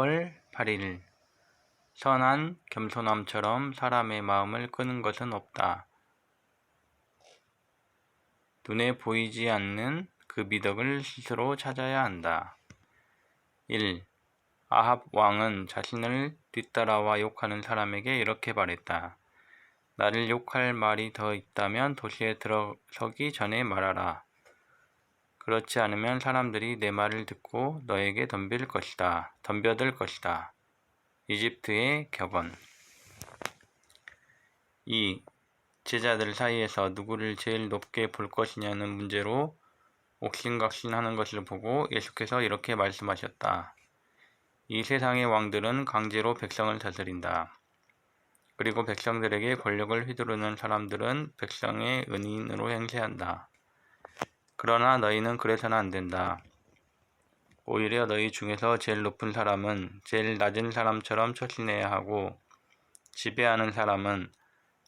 4월 8일 선한 겸손함처럼 사람의 마음을 끄는 것은 없다. 눈에 보이지 않는 그 미덕을 스스로 찾아야 한다. 1. 아합 왕은 자신을 뒤따라와 욕하는 사람에게 이렇게 말했다. 나를 욕할 말이 더 있다면 도시에 들어서기 전에 말하라. 그렇지 않으면 사람들이 내 말을 듣고 너에게 덤빌 것이다. 덤벼들 것이다. 이집트의 격언 2. 제자들 사이에서 누구를 제일 높게 볼 것이냐는 문제로 옥신각신하는 것을 보고 예수께서 이렇게 말씀하셨다. 이 세상의 왕들은 강제로 백성을 다스린다. 그리고 백성들에게 권력을 휘두르는 사람들은 백성의 은인으로 행세한다. 그러나 너희는 그래서는 안 된다. 오히려 너희 중에서 제일 높은 사람은 제일 낮은 사람처럼 처신해야 하고 지배하는 사람은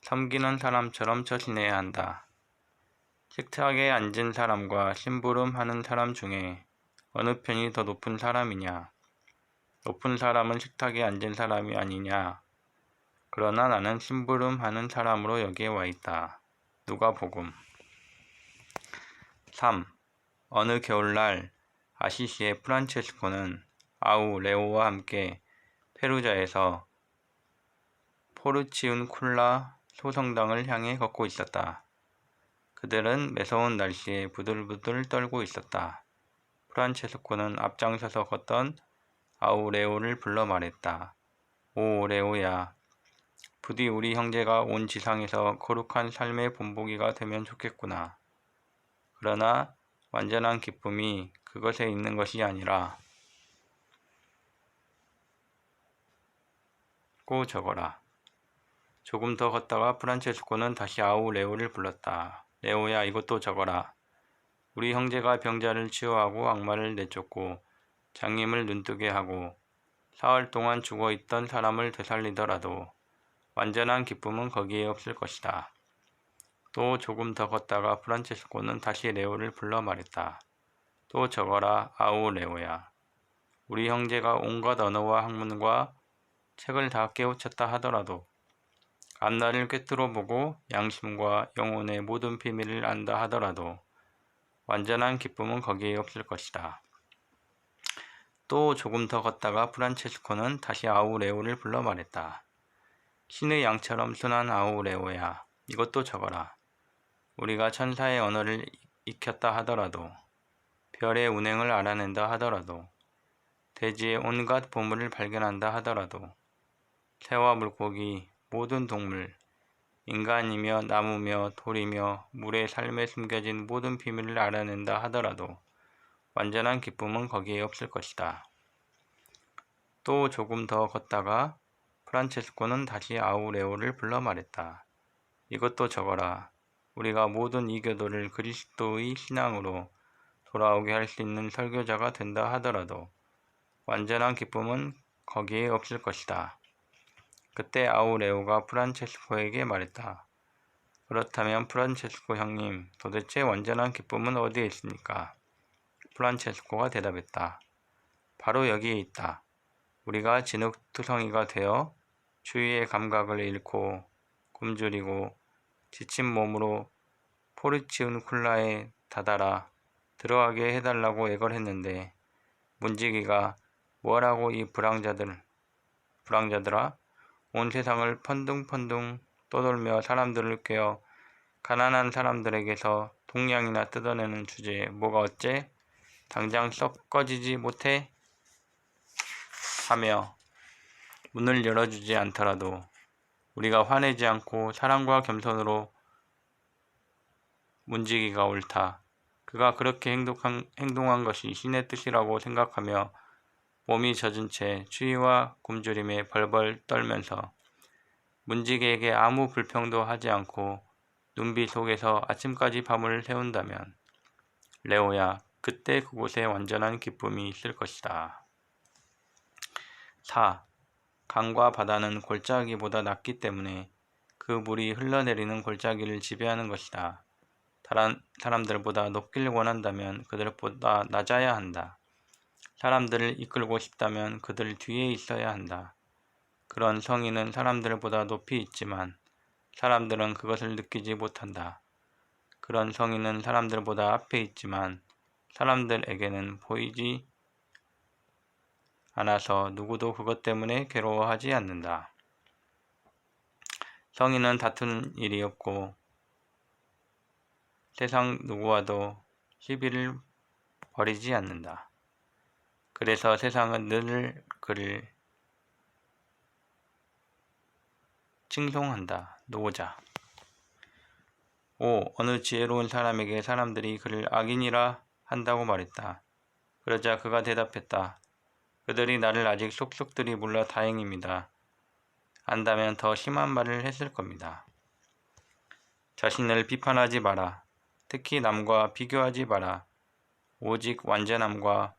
섬기는 사람처럼 처신해야 한다. 식탁에 앉은 사람과 심부름하는 사람 중에 어느 편이 더 높은 사람이냐? 높은 사람은 식탁에 앉은 사람이 아니냐? 그러나 나는 심부름하는 사람으로 여기에 와 있다. 누가복음 3. 어느 겨울날 아시시의 프란체스코는 아우 레오와 함께 페루자에서 포르치운 쿨라 소성당을 향해 걷고 있었다. 그들은 매서운 날씨에 부들부들 떨고 있었다. 프란체스코는 앞장서서 걷던 아우레오를 불러 말했다. 오 레오야, 부디 우리 형제가 온 지상에서 거룩한 삶의 본보기가 되면 좋겠구나. 그러나 완전한 기쁨이 그것에 있는 것이 아니라 고 적어라. 조금 더 걷다가 프란체스코는 다시 아우 레오를 불렀다. 레오야 이것도 적어라. 우리 형제가 병자를 치유하고 악마를 내쫓고 장님을 눈뜨게 하고 사흘 동안 죽어있던 사람을 되살리더라도 완전한 기쁨은 거기에 없을 것이다. 또 조금 더 걷다가 프란체스코는 다시 레오를 불러 말했다. 또 적어라 아우 레오야. 우리 형제가 온갖 언어와 학문과 책을 다 깨우쳤다 하더라도 앞날을 꿰뚫어 보고 양심과 영혼의 모든 비밀을 안다 하더라도 완전한 기쁨은 거기에 없을 것이다. 또 조금 더 걷다가 프란체스코는 다시 아우레오를 불러 말했다. 신의 양처럼 순한 아우레오야, 이것도 적어라. 우리가 천사의 언어를 익혔다 하더라도 별의 운행을 알아낸다 하더라도 대지의 온갖 보물을 발견한다 하더라도 새와 물고기, 모든 동물, 인간이며 나무며 돌이며 물의 삶에 숨겨진 모든 비밀을 알아낸다 하더라도 완전한 기쁨은 거기에 없을 것이다. 또 조금 더 걷다가 프란체스코는 다시 아우레오를 불러 말했다. 이것도 적어라. 우리가 모든 이교도를 그리스도의 신앙으로 돌아오게 할 수 있는 설교자가 된다 하더라도 완전한 기쁨은 거기에 없을 것이다. 그때 아우레오가 프란체스코에게 말했다. 그렇다면 프란체스코 형님, 도대체 완전한 기쁨은 어디에 있습니까? 프란체스코가 대답했다. 바로 여기에 있다. 우리가 진흙투성이가 되어 주위의 감각을 잃고 굶주리고 지친 몸으로 포르치운 쿨라에 다다라 들어가게 해달라고 애걸했는데 문지기가 뭐라고 이 불황자들 불황자들아? 온 세상을 펀둥펀둥 떠돌며 사람들을 꿰어 가난한 사람들에게서 동량이나 뜯어내는 주제에 뭐가 어째? 당장 썩 꺼지지 못해? 하며 문을 열어주지 않더라도 우리가 화내지 않고 사랑과 겸손으로 문지기가 옳다. 그가 그렇게 행동한, 행동한 것이 신의 뜻이라고 생각하며 몸이 젖은 채 추위와 굶주림에 벌벌 떨면서 문지기에게 아무 불평도 하지 않고 눈비 속에서 아침까지 밤을 새운다면 레오야 그때 그곳에 완전한 기쁨이 있을 것이다. 4. 강과 바다는 골짜기보다 낮기 때문에 그 물이 흘러내리는 골짜기를 지배하는 것이다. 다른 사람들보다 높길 원한다면 그들보다 낮아야 한다. 사람들을 이끌고 싶다면 그들 뒤에 있어야 한다. 그런 성인은 사람들보다 높이 있지만 사람들은 그것을 느끼지 못한다. 그런 성인은 사람들보다 앞에 있지만 사람들에게는 보이지 않아서 누구도 그것 때문에 괴로워하지 않는다. 성인은 다투는 일이 없고 세상 누구와도 시비를 벌이지 않는다. 그래서 세상은 늘 그를 칭송한다. 노자. 오, 어느 지혜로운 사람에게 사람들이 그를 악인이라 한다고 말했다. 그러자 그가 대답했다. 그들이 나를 아직 속속들이 몰라 다행입니다. 안다면 더 심한 말을 했을 겁니다. 자신을 비판하지 마라. 특히 남과 비교하지 마라. 오직 완전함과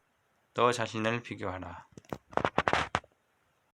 너 자신을 비교하라.